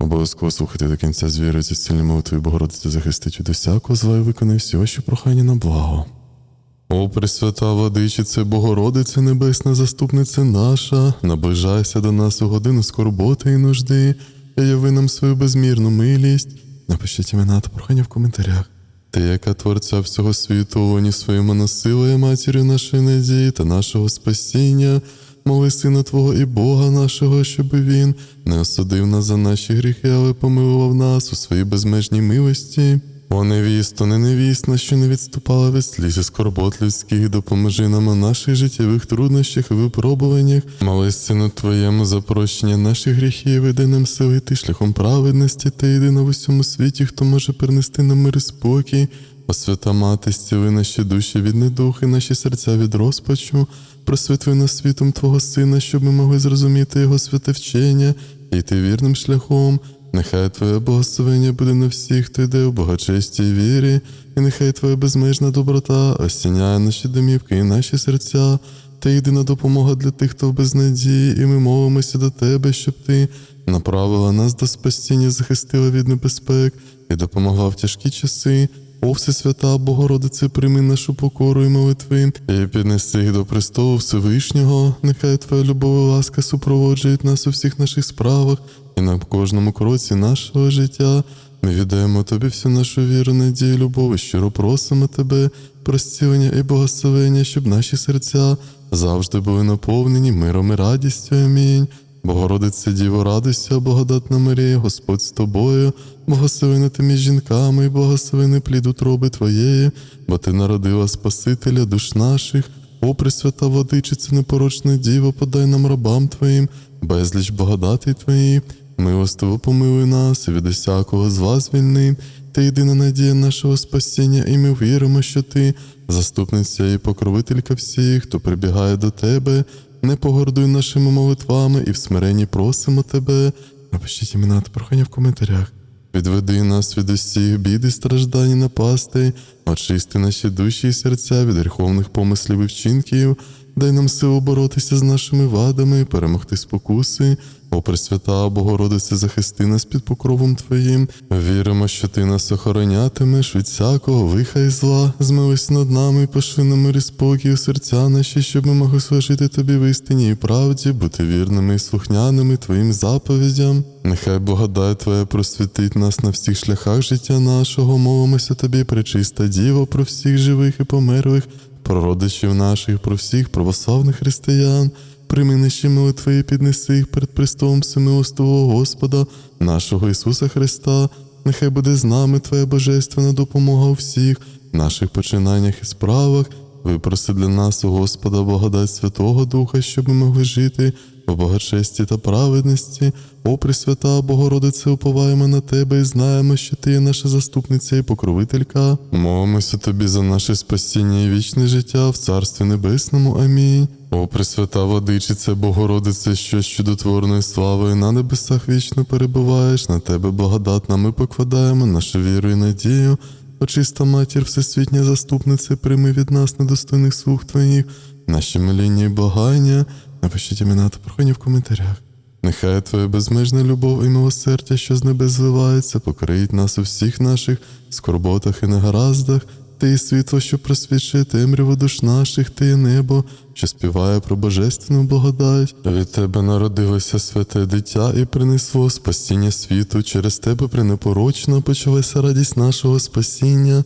Обов'язково слухайте до кінця з зі сильні молитви Богородиці захистить від усякого зла і виконає всі ваші прохання на благо. О, Пресвята Владичице, Богородице Небесна, заступниця наша, наближайся до нас у годину скорботи і нужди, і яви нам свою безмірну милість. Напишіть імена та прохання в коментарях. Ти, яка творця всього світу, воні своєму насилує матір'ю нашої надії та нашого спасіння, моли Сина Твого і Бога нашого, щоб він не осудив нас за наші гріхи, але помилував нас у своїй безмежній милості. О невісто, не невісна, що не відступала від сліз і скорбот людських, допоможи нам у наших життєвих труднощах і випробуваннях. Молись сину Твоєму за прощення наших гріхів, веди нам сили йти шляхом праведності, та єдина в усьому світі, хто може принести нам мир і спокій. О свята мати, зціли наші душі від недухи, наші серця від розпачу, просвітли нас світом Твого Сина, щоб ми могли зрозуміти Його святе вчення і йти вірним шляхом. Нехай Твоє благословення буде на всіх, хто йде у благочесті і вірі, і нехай Твоя безмежна доброта осіняє наші домівки і наші серця, та єдина допомога для тих, хто в безнадії, і ми молимося до Тебе, щоб Ти направила нас до спасіння, захистила від небезпек і допомогла в тяжкі часи. О, Всесвята Богородице, прийми нашу покору і молитви, і піднеси їх до престолу Всевишнього. Нехай Твоя любов і ласка супроводжують нас у всіх наших справах і на кожному кроці нашого життя. Ми віддаємо Тобі всю нашу віру, надію, любов і щиро просимо Тебе про зцілення і благословення, щоб наші серця завжди були наповнені миром і радістю. Амінь. Богородице Діво, радуйся, благодатна Марія, Господь з тобою, благословена ти між жінками, і плід утроби Твоєї, бо Ти народила Спасителя душ наших. О, Пресвята Владичице, непорочна Діво, подай нам рабам Твоїм, безліч благодати Твої, милостиво помилуй нас і від усякого зла звільни. Ти єдина надія нашого спасіння, і ми віримо, що Ти, заступниця і покровителька всіх, хто прибігає до Тебе, не погордуй нашими молитвами і в смиренні просимо Тебе. Напишіть імена та прохання в коментарях. Відведи нас від усіх бід і страждань і напастей, очисти наші душі і серця від гріховних помислів і вчинків, дай нам силу боротися з нашими вадами, перемогти спокуси. О, Пресвята Богородице, захисти нас під покровом Твоїм. Віримо, що Ти нас охоронятимеш від всякого лиха і зла. Змились над нами, пошли на мир і спокій у серця наші, щоб ми могли служити Тобі в істині і правді, бути вірними і слухняними Твоїм заповідям. Нехай благодать Твоя просвітить нас на всіх шляхах життя нашого. Молимося Тобі, пречиста Діво, про всіх живих і померлих, про родичів наших, про всіх православних християн. Прийми наші молитви і піднеси їх перед престолом всемилостивого Господа, нашого Ісуса Христа. Нехай буде з нами Твоя божественна допомога у всіх наших починаннях і справах. Випроси для нас у Господа благодать Святого Духа, щоб ми могли жити в благочесті та праведності. О, Пресвята Богородице, уповаємо на Тебе і знаємо, що Ти є наша заступниця і покровителька. Молимося Тобі за наше спасіння і вічне життя в Царстві Небесному. Амінь. О, Пресвята Владичице, Богородице, що з чудотворною славою на небесах вічно перебуваєш, на Тебе благодатна ми покладаємо нашу віру і надію. Очиста матір, всесвітня заступниця, прийми від нас недостойних слуг Твоїх, наші моління і благання. Напишіть імена та прохання в коментарях. Нехай Твоя безмежна любов і милосердя, що з небес зливається, покриють нас у всіх наших скорботах і негараздах. Ти є світло, що просвічує темряву душ наших, ти є небо, що співає про божественну благодать. Від тебе народилося святе дитя і принесло спасіння світу. Через тебе пренепорочно почалася радість нашого спасіння.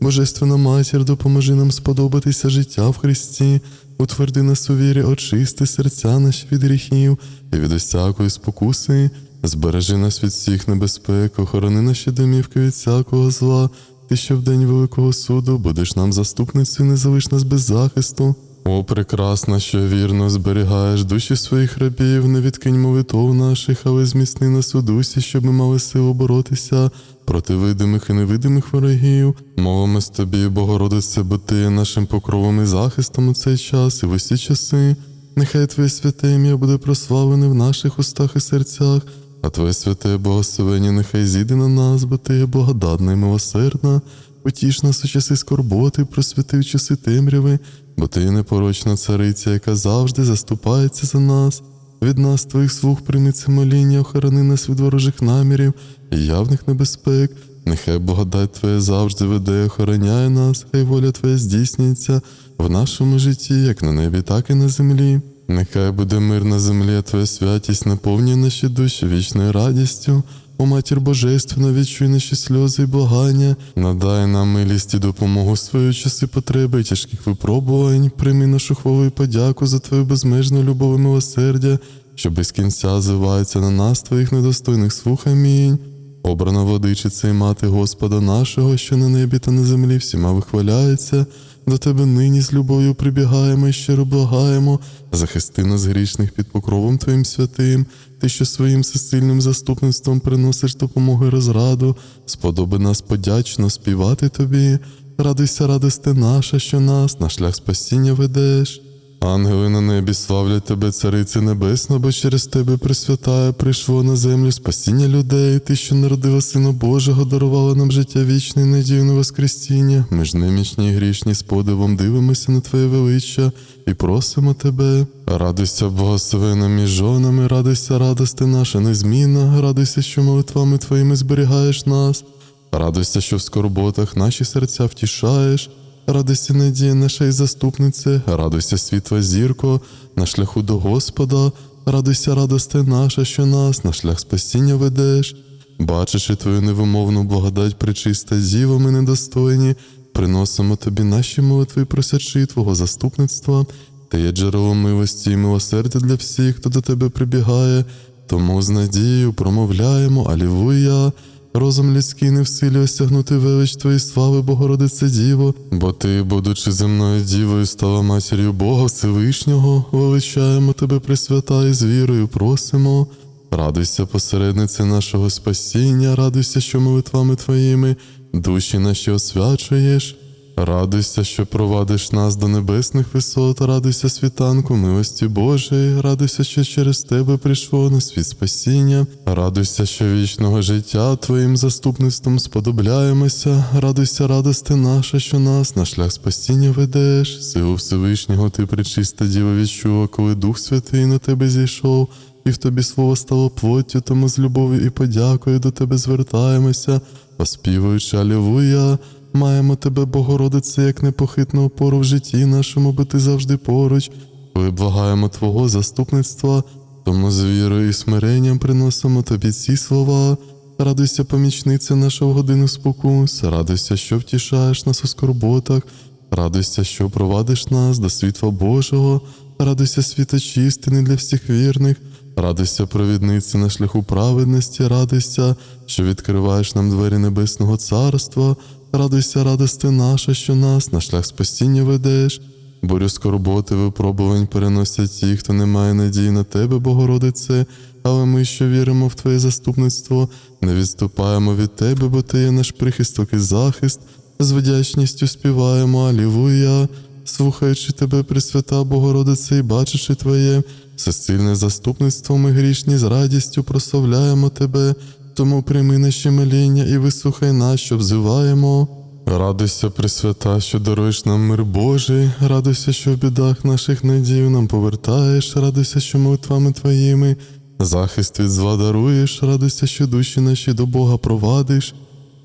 Божественна матір, допоможи нам сподобатися життя в Христі, утверди нас у вірі, очисти серця наші від гріхів і від усякої спокуси, збережи нас від всіх небезпек, охорони наші домівки від всякого зла. Ти що в день Великого суду будеш нам заступницею, не залиш нас без захисту. О, прекрасна, що вірно зберігаєш душі своїх рабів, не відкинь молитов наших, але зміцни нас у дусі, щоб ми мали силу боротися проти видимих і невидимих ворогів. Молимось тобі, Богородице, бо ти є нашим покровом і захистом у цей час і в усі часи. Нехай Твоє святе ім'я буде прославлене в наших устах і серцях, а Твоє святе благословення нехай зійде на нас, бо Ти є благодатна і милосердна. Утіш нас у часи скорботи, просвіти в часи темряви, бо ти непорочна цариця, яка завжди заступається за нас. Від нас, твоїх слуг, прийми це моління, охорони нас від ворожих намірів і явних небезпек. Нехай благодать Твоя завжди веде, охороняє нас, хай воля Твоя здійснюється в нашому житті, як на небі, так і на землі. Нехай буде мир на землі, а Твоя святість наповнює наші душі вічною радістю. О матір Божественна, відчуй наші сльози і благання, надай нам милість і допомогу в свої часи потреби тяжких випробувань. Прийми нашу хвалу і подяку за Твою безмежну любов і милосердя, що без кінця зивається на нас, Твоїх недостойних слух. Амінь. Обрана водичиця і мати Господа нашого, що на небі та на землі всіма вихваляється. До тебе нині з любов'ю прибігаємо і щиро благаємо. Захисти нас грішних під покровом Твоїм святим, Ти, що своїм всесильним заступництвом приносиш допомогу і розраду, сподоби нас подячно співати Тобі. Радуйся, радости наша, що нас на шлях спасіння ведеш. Ангели на небі славлять тебе, царице небесна, бо через тебе пресвятає, прийшло на землю спасіння людей. Ти, що народила Сина Божого, дарувала нам життя вічне і надію на Воскресіння. Ми ж немічні і грішні з подивом дивимося на Твоє величчя і просимо тебе. Радуйся, благословена між жонами, радуйся, радости наша незмінна, радуйся, що молитвами Твоїми зберігаєш нас. Радуйся, що в скорботах наші серця втішаєш. Радуйся, надія наша і заступнице, радуйся, світла зірко, на шляху до Господа, радуйся, радости наша, що нас на шлях спасіння ведеш. Бачачи твою невимовну благодать, причиста зіво, ми недостойні, приносимо тобі наші молитви, просячи Твого заступництва, ти є джерелом милості і милосердя для всіх, хто до тебе прибігає, тому з надією промовляємо Алілуя. Розум людський не в силі осягнути велич Твої слави, Богородице Діво, бо Ти, будучи земною дівою, стала матір'ю Бога Всевишнього, величаємо Тебе, Пресвята, і з вірою просимо. Радуйся, посереднице нашого спасіння, радуйся, що молитвами Твоїми душі наші освячуєш. Радуйся, що провадиш нас до небесних висот, радуйся світанку милості Божої, радуйся, що через тебе прийшло на світ спасіння, радуйся, що вічного життя Твоїм заступництвом сподобляємося, радуйся, радости наша, що нас на шлях спасіння ведеш, силу Всевишнього ти причиста діва відчула, коли Дух Святий на тебе зійшов, і в тобі слово стало плоттю, тому з любов'ю і подякою до тебе звертаємося, оспівуючи Алілуя. Маємо тебе, Богородице, як непохитну опору в житті нашому, бо ти завжди поруч. Коли благаємо Твого заступництва, тому з вірою і смиренням приносимо тобі ці слова. Радуйся, помічниця наша в годину спокус, радуйся, що втішаєш нас у скорботах, радуйся, що провадиш нас до світла Божого, радуйся, світоч істини для всіх вірних, радуйся, провідниці на шляху праведності, радуйся, що відкриваєш нам двері Небесного Царства. Радуйся, радости наша, що нас на шлях спасіння ведеш. Борю скорботи, випробувань переносять ті, хто не має надії на тебе, Богородице, але ми, що віримо в Твоє заступництво, не відступаємо від Тебе, бо Ти є наш прихисток і захист, з вдячністю співаємо Алілуя, слухаючи Тебе, Пресвята Богородице, і бачачи Твоє, всесильне заступництво ми грішні з радістю прославляємо Тебе. Тому прийми наші моління і вислухай нас, що взиваємо. Радуйся, Пресвята, що даруєш нам мир Божий, радуйся, що в бідах наших надію нам повертаєш, радуйся, що молитвами Твоїми захист від зла даруєш, радуйся, що душі наші до Бога провадиш,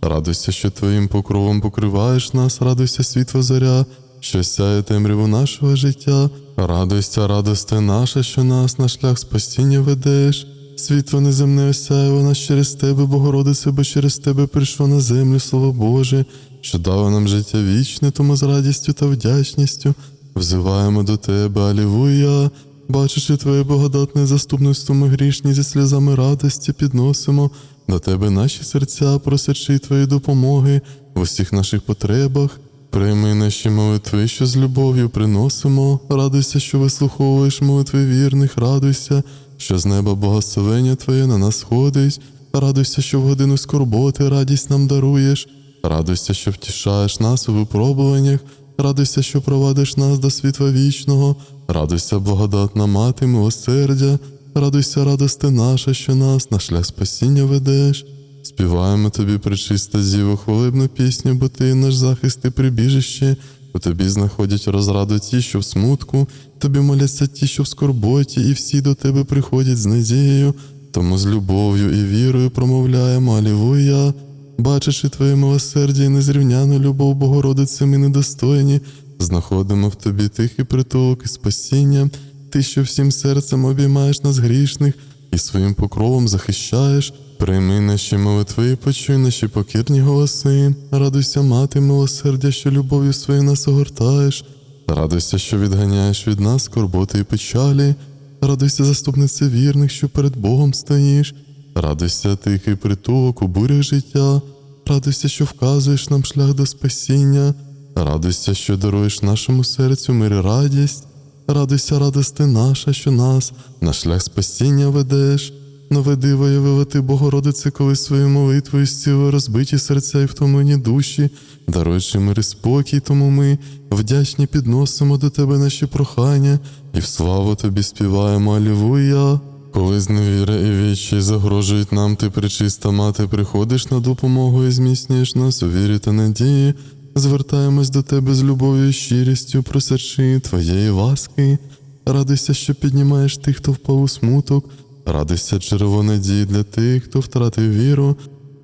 радуйся, що Твоїм покровом покриваєш нас, радуйся, світло зоря, що сяє темряву нашого життя, радуйся, радосте наша, що нас на шлях спасіння ведеш. Світло неземне осяяло нас через тебе, Богородице, бо через тебе прийшло на землю Слово Боже, що дало нам життя вічне, тому з радістю та вдячністю взиваємо до тебе, Алілуя. Бачачи Твоє благодатне заступництво, ми грішні зі сльозами радості підносимо до Тебе наші серця, просячи Твої допомоги в усіх наших потребах. Прийми наші молитви, що з любов'ю приносимо. Радуйся, що вислуховуєш молитви вірних, радуйся, що з неба благословення Твоє на нас сходить. Радуйся, що в годину скорботи радість нам даруєш. Радуйся, що втішаєш нас у випробуваннях. Радуйся, що провадиш нас до світла вічного. Радуйся, благодатна мати, милосердя. Радуйся, радости наша, що нас на шлях спасіння ведеш. Співаємо тобі, пречиста зіво, хвалебну пісню, бо ти наш захист і прибіжище, У тобі знаходять розраду ті, що в смутку, тобі моляться ті, що в скорботі, і всі до тебе приходять з надією. Тому з любов'ю і вірою промовляємо Алілуя. Бачачи Твоє милосердя і незрівняну любов Богородице, ми недостойні, знаходимо в тобі тихий притулок і спасіння, ти, що всім серцем обіймаєш нас грішних і своїм покровом захищаєш. Прийми наші молитви і почуй наші покірні голоси. Радуйся, мати милосердя, що любов'ю своєю нас огортаєш. Радуйся, що відганяєш від нас скорботи і печалі. Радуйся, заступнице вірних, що перед Богом стоїш. Радуйся, тихий притулок у бурях життя. Радуйся, що вказуєш нам шлях до спасіння. Радуйся, що даруєш нашому серцю мир і радість. Радуйся, радости наша, що нас на шлях спасіння ведеш. Нове диво явила ти, Богородице, коли свою молитвою зціли розбиті серця і втомлені душі, даруючи мир і спокій, тому ми вдячні підносимо до тебе наші прохання, і в славу тобі співаємо Алілуя. Коли зневіра і вічі загрожують нам, ти причиста мати, приходиш на допомогу і зміцнюєш нас у вірі та надії. Звертаємось до тебе з любов'ю і щирістю, просячи твоєї ласки. Радуйся, що піднімаєш тих, хто впав у смуток. Радуйся, джерело надії для тих, хто втратив віру.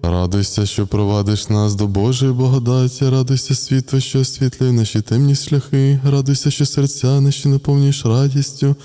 Радуйся, що провадиш нас до Божої благодаті, радуйся, світло, що освітлює наші темні шляхи, радуйся, що серця наші наповнюєш радістю,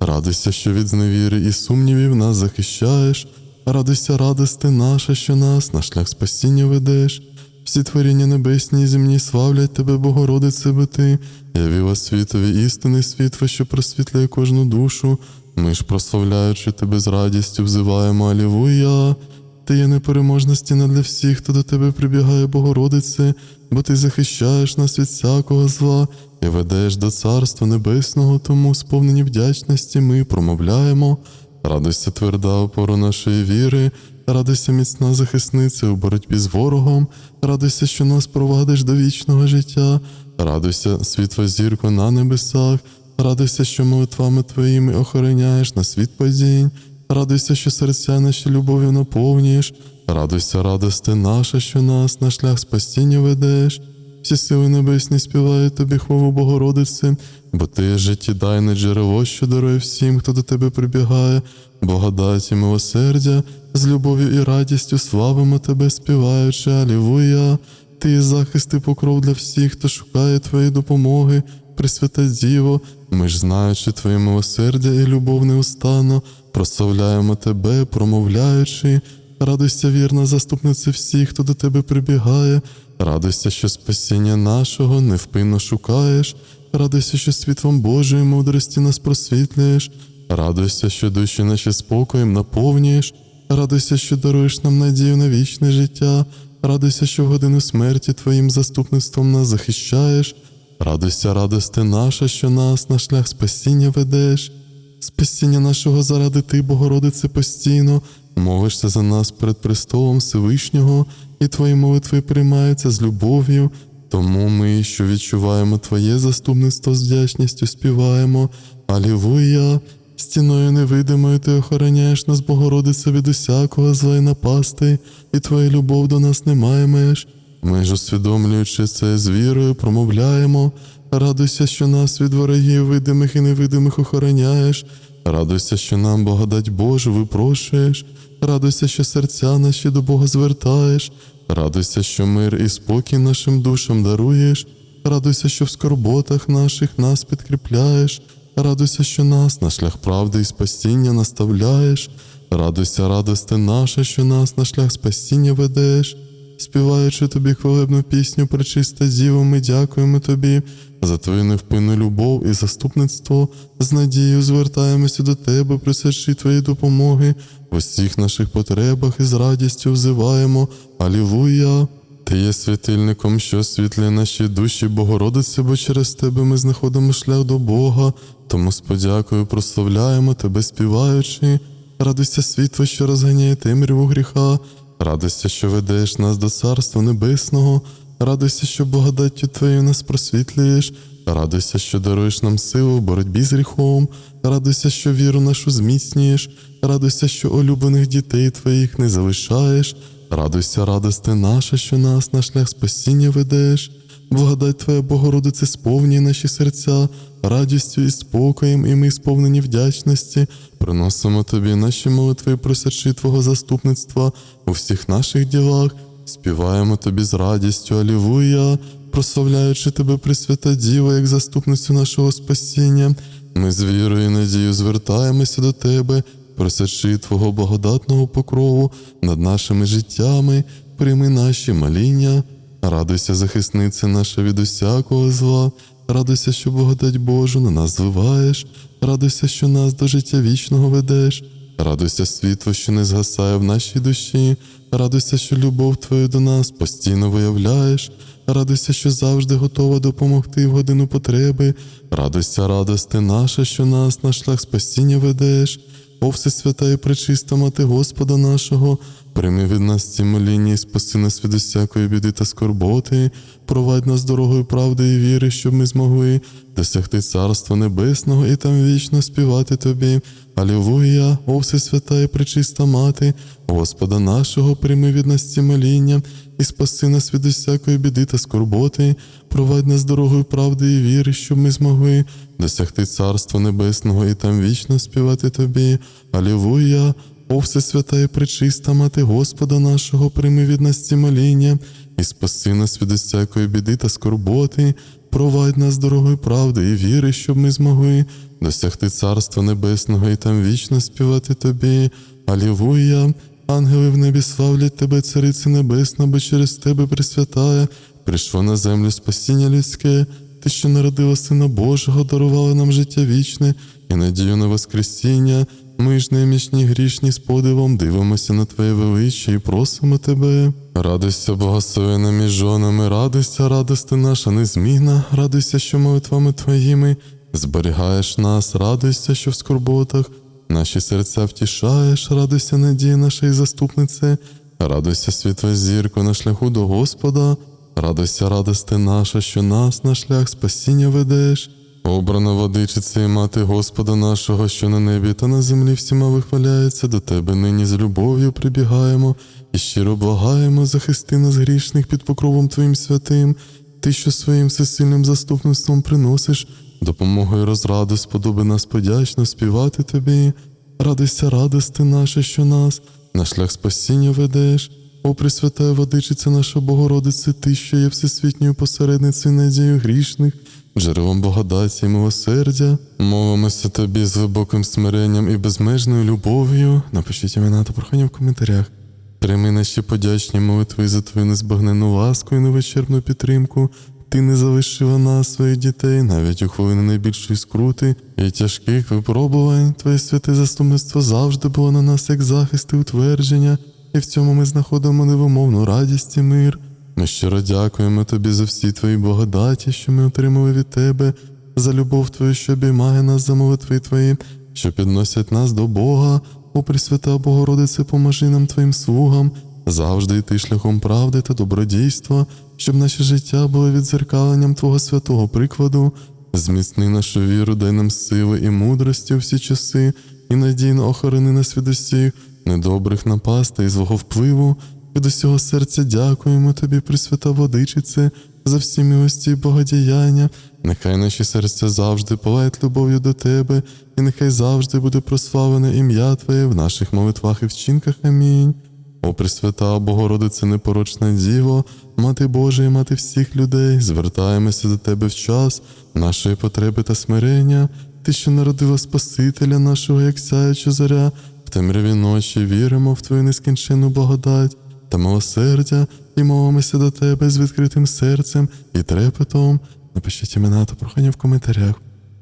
радуйся, що від зневіри і сумнівів нас захищаєш, радуйся, радости наша, що нас на шлях спасіння ведеш. Всі творіння небесні і земні славлять тебе, Богородице, бо ти, явила світові істини світло, що просвітлює кожну душу. Ми ж, прославляючи тебе з радістю, взиваємо Алілуя. Ти є непереможна стіна для всіх, хто до тебе прибігає, Богородице, бо ти захищаєш нас від всякого зла і ведеш до Царства Небесного, тому, сповнені вдячності, ми промовляємо. Радуйся, тверда опора нашої віри, радуйся, міцна захисниця у боротьбі з ворогом, радуйся, що нас провадиш до вічного життя, радуйся, світла зірко на небесах, радуйся, що молитвами твоїми охороняєш на світ падінь, радуйся, що серця наші любов'ю наповнюєш, радуйся, радости наша, що нас на шлях спасіння ведеш. Всі сили небесні співають тобі хвалу Богородице, бо ти життєдайне джерело, що дарує всім, хто до тебе прибігає, благодаті, милосердя, з любов'ю і радістю славимо тебе, співаючи, Алілуя. Ти захист і покров для всіх, хто шукає твоєї допомоги, Пресвята Діво, ми ж знаючи Твоє милосердя і любов неустанно, прославляємо Тебе, промовляючи, радуйся, вірна заступниця всіх, хто до Тебе прибігає, радуйся, що спасіння нашого невпинно шукаєш, радуйся, що світлом Божої мудрості нас просвітлюєш, радуйся, що душі наші спокоєм наповнюєш, радуйся, що даруєш нам надію на вічне життя, радуйся, що в годину смерті Твоїм заступництвом нас захищаєш. Радуйся, радости наша, що нас на шлях спасіння ведеш. Спасіння нашого заради Ти, Богородице, постійно, молишся за нас перед престолом Всевишнього, і Твої молитви приймаються з любов'ю. Тому ми, що відчуваємо Твоє заступництво з вдячністю, співаємо Алілуя! Стіною невидимою ти охороняєш нас, Богородице, від усякого зла й напасти, і Твоя любов до нас немає меж. Ми ж, усвідомлюючи це з вірою, промовляємо, радуйся, що нас від ворогів видимих і невидимих охороняєш, радуйся, що нам благодать Божу випрошуєш, радуйся, що серця наші до Бога звертаєш, радуйся, що мир і спокій нашим душам даруєш, радуйся, що в скорботах наших нас підкріпляєш, радуйся, що нас на шлях правди і спасіння наставляєш, радуйся, радости наша, що нас на шлях спасіння ведеш. Співаючи тобі хвалебну пісню, пречиста Діво, ми дякуємо тобі за твою невпинну любов і заступництво. З надією звертаємося до тебе, просячи твої допомоги в усіх наших потребах і з радістю взиваємо. Алілуя! Ти є світильником, що освітлює наші душі, Богородице, бо через тебе ми знаходимо шлях до Бога, тому з подякою прославляємо тебе, співаючи. Радуйся світло, що розганяє темряву гріха. Радуйся, що ведеш нас до Царства Небесного, радуйся, що благодаттю Твоєю нас просвітлюєш, радуйся, що даруєш нам силу в боротьбі з гріхом, радуйся, що віру нашу зміцнюєш, радуйся, що улюблених дітей Твоїх не залишаєш, радуйся, радости наша, що нас на шлях спасіння ведеш, Благодать Твоя Богородице сповнює наші серця радістю і спокоєм, і ми сповнені вдячності. Приносимо Тобі наші молитви, просячи Твого заступництва у всіх наших ділах. Співаємо Тобі з радістю, Алілуя, прославляючи Тебе, Пресвята Діва, як заступницю нашого спасіння. Ми з вірою і надією звертаємося до Тебе, просячи Твого благодатного покрову над нашими життями, прийми наші моління. Радуйся, захисниця наша від усякого зла, радуйся, що благодать Божу на нас зливаєш, радуйся, що нас до життя вічного ведеш, радуйся, світло, що не згасає в нашій душі, радуйся, що любов Твою до нас постійно виявляєш, радуйся, що завжди готова допомогти в годину потреби, радуйся, радости наша, що нас на шлях спасіння ведеш. О Всесвята і пречиста мати Господа нашого, прийми від нас ці моління і спаси нас від усякої біди та скорботи, провадь нас дорогою правди і віри, щоб ми змогли досягти Царства Небесного і там вічно співати Тобі. Алілуя, о Всесвята і пречиста мати, Господа нашого, прийми від нас ці моління і спаси нас від усякої біди та скорботи, провадь нас дорогою правди і віри, щоб ми змогли досягти Царства Небесного і там вічно співати Тобі. Алілуя, о Всесвята і пречиста мати Господа нашого, прийми від нас ці моління і спаси нас від усякої біди та скорботи, провадь нас дорогою правди і віри, щоб ми змогли досягти Царства Небесного і там вічно співати Тобі. Алілуя, ангели в небі славлять Тебе, Царице Небесна, бо через Тебе Пресвятая, прийшло на землю спасіння людське, Ти, що народила Сина Божого, дарувала нам життя вічне і надію на Воскресіння. Ми ж немічні грішні з подивом дивимося на Твоє величчя і просимо Тебе. Радуйся, благословена між жонами, радуйся, радости наша незмінна, радуйся, що молитвами Твоїми зберігаєш нас, радуйся, що в скорботах наші серця втішаєш, радуйся, надії нашої заступнице, радуйся, світла зірко на шляху до Господа, радуйся, радости наша, що нас на шлях спасіння ведеш. Обрана водичиця і мати Господа нашого, що на небі та на землі всіма вихваляється, до тебе нині з любов'ю прибігаємо і щиро благаємо, захисти нас грішних під покровом Твоїм святим, Ти, що своїм всесильним заступництвом приносиш, допомогою розраду сподоби нас подячно співати Тобі. Радуйся, радости наша, що нас на шлях спасіння ведеш. О, Пресвятая Водичиця наша Богородице, Ти, що є всесвітньою посередницею надією грішних, джерелом благодаті і милосердя, мовимося тобі з глибоким смиренням і безмежною любов'ю. Напишіть імена та прохання в коментарях. Прийми наші подячні молитви за твою незбагненну ласку і невичерпну підтримку. Ти не залишила нас, своїх дітей, навіть у хвилини найбільшої скрути і тяжких випробувань. Твоє святе заступництво завжди було на нас як захист і утвердження, і в цьому ми знаходимо невимовну радість і мир. Ми щиро дякуємо тобі за всі твої благодаті, що ми отримали від тебе, за любов твою, що обіймає нас за молитви твої, що підносять нас до Бога. О Пресвята Богородице, поможи нам твоїм слугам, завжди йти шляхом правди та добродійства, щоб наше життя було відзеркаленням Твого святого прикладу. Зміцни нашу віру, дай нам сили і мудрості у всі часи, і надійно охорони нас від усіх недобрих напастей і злого впливу. Від усього серця дякуємо тобі, Пресвята Водичице, за всі милості і богодіяння. Нехай наші серця завжди палають любов'ю до тебе, і нехай завжди буде прославлене ім'я Твоє в наших молитвах і вчинках. Амінь. О Пресвята, Богородице, непорочна Діво, Мати Божа і мати всіх людей, звертаємося до Тебе в час нашої потреби та смирення, Ти, що народила Спасителя нашого, як сяюча зоря, в темряві ночі віримо в Твою нескінченну благодать та милосердя і молимося до Тебе з відкритим серцем і трепетом. Напишіть імена та прохання в коментарях.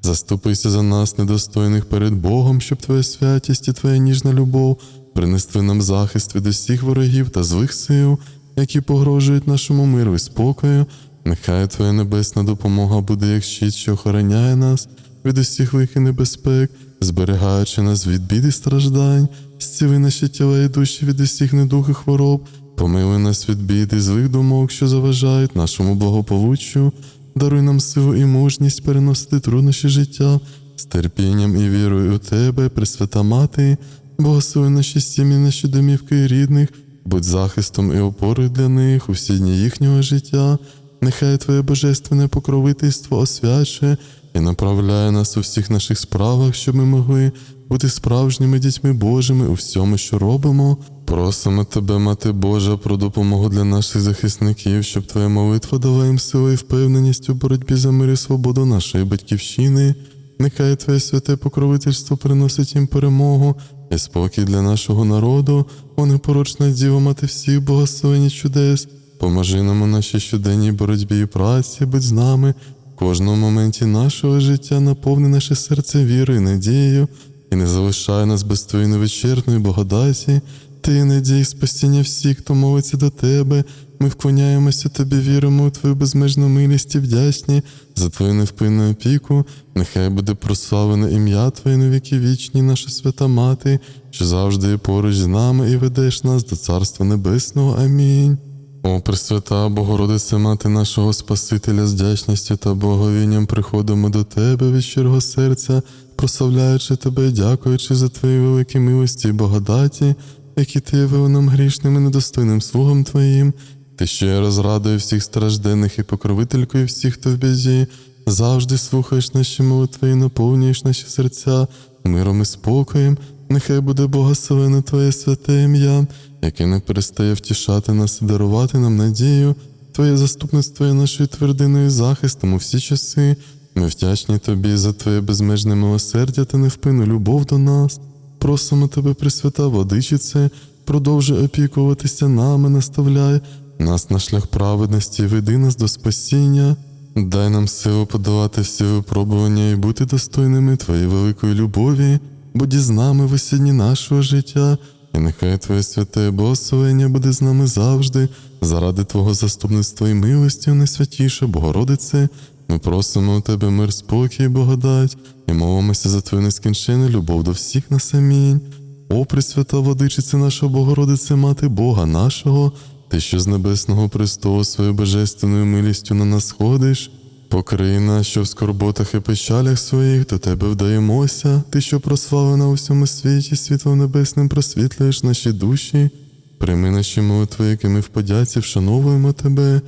Заступися за нас, недостойних перед Богом, щоб Твоя святість і Твоя ніжна любов принесли нам захист від усіх ворогів та злих сил, які погрожують нашому миру і спокою. Нехай Твоя небесна допомога буде як щит, що охороняє нас від усіх лих і небезпек, зберігаючи нас від бід і страждань, зціли наші тіла і душі від усіх недух і хвороб, помили нас від бід і злих думок, що заважають нашому благополуччю. Даруй нам силу і мужність переносити труднощі життя з терпінням і вірою у Тебе, Пресвята Мати, благослови наші сім'ї, наші домівки і рідних, будь захистом і опорою для них у всі дні їхнього життя. Нехай Твоє божественне покровительство освячує і направляє нас у всіх наших справах, щоб ми могли бути справжніми дітьми Божими у всьому, що робимо. Просимо Тебе, Мати Божа, про допомогу для наших захисників, щоб Твоя молитва дала їм силу і впевненість у боротьбі за мир і свободу нашої батьківщини. Нехай Твоє святе покровительство приносить їм перемогу і спокій для нашого народу, о непорочна Діва, мати всіх благословень і чудес. Поможи нам у нашій щоденній боротьбі і праці, будь з нами. В кожному моменті нашого життя наповни наше серце вірою і надією, і не залишай нас без твоєї невичерпної благодаті. Ти надій спасіння всіх, хто молиться до тебе. Ми вклоняємося тобі, віримо у твою безмежну милість і вдячні за твою невпинну опіку. Нехай буде прославлене ім'я Твоє на віки вічні, наша свята мати, що завжди є поруч з нами і ведеш нас до Царства Небесного. Амінь. О, Пресвята Богородице, Мати нашого Спасителя, з вдячністю та благовінням приходимо до Тебе від щирого серця, прославляючи Тебе, дякуючи за Твої великі милості і благодаті, які Ти явив нам грішним і недостойним слугам Твоїм. Ти ще раз радує всіх стражденних і покровителькою всіх, хто в біді, завжди слухаєш наші молитви і наповнюєш наші серця миром і спокоєм. Нехай буде благословене Твоє святе ім'я, яке не перестає втішати нас і дарувати нам надію. Твоє заступництво є нашою твердиною захистом у всі часи. Ми вдячні Тобі за Твоє безмежне милосердя та невпинну любов до нас. Просимо Тебе, Пресвята Водичице, продовжуй опікуватися нами, наставляй нас на шлях праведності, веди нас до спасіння. Дай нам силу подолати всі випробування і бути достойними Твоєї великої любові, будь із нами в осінні нашого життя, і нехай Твоє святе благословення буде з нами завжди, заради Твого заступництва і милості, найсвятіша Богородице. Ми просимо у Тебе мир, спокій і благодать, і молимося за Твою нескінчену любов до всіх нас. Амінь. О, Пресвята Водичице наша Богородице, Мати Бога нашого, Ти, що з небесного престолу своєю божественною милістю на нас сходиш, покрий нас, що в скорботах і печалях своїх до Тебе вдаємося, Ти, що прославлена у всьому світі, світлом небесним просвітлюєш наші душі, прийми наші молитви, якими в подяці вшановуємо Тебе.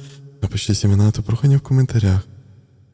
Напишіть імена та прохання в коментарях.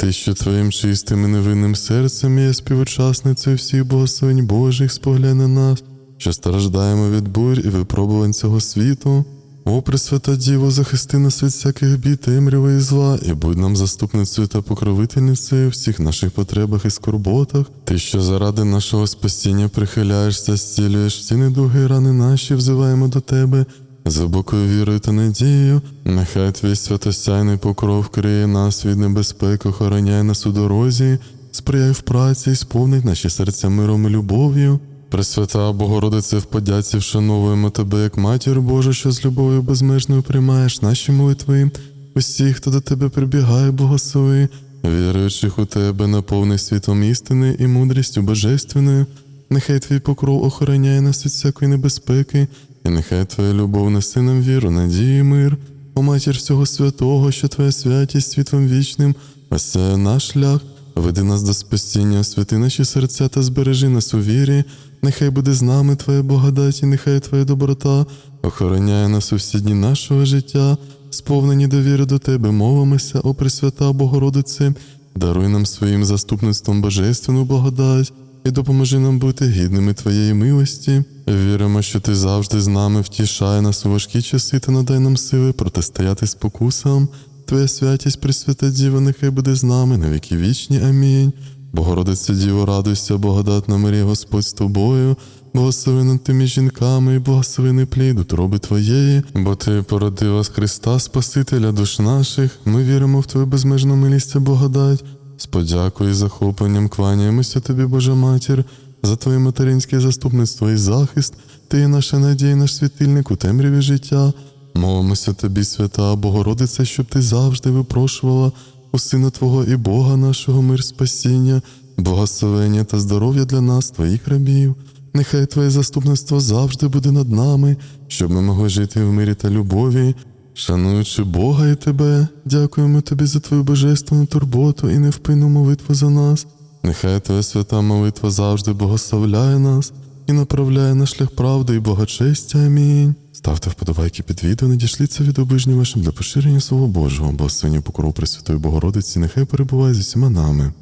Ти, що твоїм чистим і невинним серцем є співучасницею всіх благословень Божих, споглянь на нас, що страждаємо від бурь і випробувань цього світу. О, Пресвята Діво, захисти нас від всяких бід, темряви і зла, і будь нам заступницею та покровительницею у всіх наших потребах і скорботах. Ти, що заради нашого спасіння прихиляєшся, зцілюєш всі недуги і рани наші, взиваємо до тебе. З глибокою вірою та надією, нехай твій святосяйний покров криє нас від небезпеки, охороняє нас у дорозі, сприяй в праці і сповнить наші серця миром і любов'ю. Пресвята Богородице, в подяці вшановуємо тебе як матір Божа, що з любов'ю безмежною приймаєш наші молитви. Усіх, хто до тебе прибігає, благослови, віруючих у тебе, наповни світом істини і мудрістю божественною. Нехай твій покров охороняє нас від всякої небезпеки, і нехай твоя любов несе нам віру, надію і мир. О матір всього святого, що твоя святість світлом вічним, осяє наш шлях, веди нас до спасіння, освяти наші серця та збережи нас у вірі. Нехай буде з нами Твоя благодать, і нехай Твоя доброта охороняє нас у всі дні нашого життя, сповнені довіри до Тебе, мовимося, о Пресвята Богородице, даруй нам своїм заступництвом божественну благодать і допоможи нам бути гідними Твоєї милості. Віримо, що Ти завжди з нами втішає нас у важкі часи та надай нам сили протистояти спокусам. Твоя святість, Пресвята Діва, нехай буде з нами на віки вічні. Амінь. Богородице Діво, радуйся, благодатна Марія, Господь з тобою, благословена тими жінками і благословений плід утроби Твоєї, бо Ти породила з Христа Спасителя душ наших. Ми віримо в Твою безмежну милість та благодать. З подякою і захопленням кланяємося Тобі, Божа Матір, за Твоє материнське заступництво і захист. Ти є наша надія, наш світильник у темряві життя. Молимося Тобі, свята Богородице, щоб Ти завжди випрошувала у Сина Твого і Бога нашого мир спасіння, благословення та здоров'я для нас, Твоїх рабів. Нехай Твоє заступництво завжди буде над нами, щоб ми могли жити в мирі та любові. Шануючи Бога і Тебе, дякуємо Тобі за Твою божественну турботу і невпинну молитву за нас. Нехай Твоя свята молитва завжди благословляє нас. і направляє на шлях правди і благочестя. Амінь. Ставте вподобайки під відео, надішліться від обижнім вашим для поширення Слова Божого, благословення покору Пресвятої Богородиці, нехай перебуває з усіма нами.